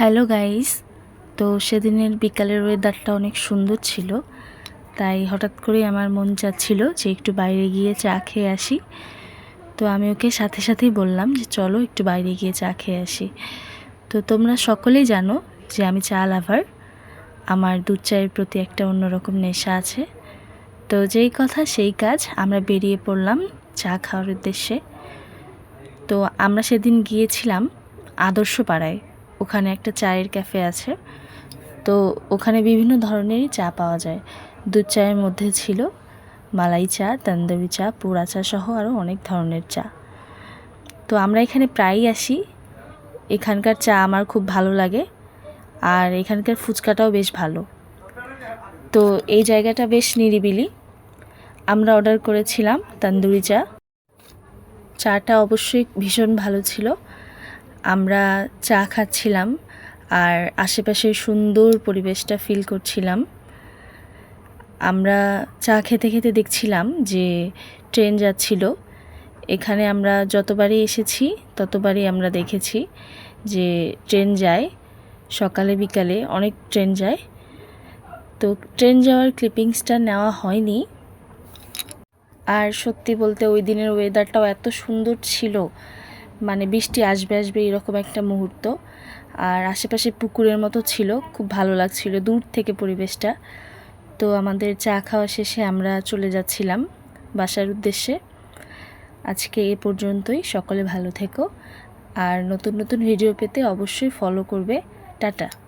Hello guys. তো সেদিনের বিকালের ওয়েদারটা অনেক সুন্দর ছিল। তাই হঠাৎ করে আমার মন চাচ্ছিল যে একটু বাইরে গিয়ে চা খেয়ে আসি। তো আমি ওকে সাথে সাথেই বললাম যে চলো একটু বাইরে গিয়ে চা খেয়ে আসি। তো তোমরা সকলেই জানো যে আমি চা লাভার আমার দুধ চায়ের প্রতি একটা অন্যরকম নেশা আছে। তো যেই কথা সেই কাজ আমরা বেরিয়ে পড়লাম চা খাওয়ার উদ্দেশ্যে। তো আমরা সেদিন গিয়েছিলাম আদর্শ পাড়ায়। ওখানে একটা চায়ের ক্যাফে আছে। তো ওখানে বিভিন্ন ধরনেরই চা পাওয়া যায়। দুধ চায়ের মধ্যে ছিল মালাই চা, তন্দুরি চা, পোড়া চা সহ আরও অনেক ধরনের চা। তো আমরা এখানে প্রায়ই আসি। এখানকার চা আমার খুব ভালো লাগে আর এখানকার ফুচকাটাও বেশ ভালো। তো এই জায়গাটা বেশ নিরিবিলি। আমরা অর্ডার করেছিলাম তন্দুরি চা। চাটা অবশ্যই ভীষণ ভালো ছিল। আমরা চা খাচ্ছিলাম আর আশেপাশের সুন্দর পরিবেশটা ফিল করছিলাম। আমরা চা খেতে খেতে দেখছিলাম যে ট্রেন যাচ্ছিল। এখানে আমরা যতবারই এসেছি, ততবারই আমরা দেখেছি যে ট্রেন যায়, সকালে, বিকালে অনেক ট্রেন যায়। তো ট্রেন যাওয়ার ক্লিপিংসটা নেওয়া হয়নি। আর সত্যি বলতে ওই দিনের ওয়েদারটাও এত সুন্দর ছিল। মানে বৃষ্টি আসবে আসবে এরকম একটা মুহূর্ত। আর আশেপাশে পুকুরের মতো ছিল, খুব ভালো লাগছিল দূর থেকে পরিবেশটা। তো আমাদের চা খাওয়া শেষে আমরা চলে যাচ্ছিলাম বাসার উদ্দেশ্যে। আজকে এ পর্যন্তই, সকলে ভালো থেকো। আর নতুন নতুন ভিডিও পেতে অবশ্যই ফলো করবে। টাটা।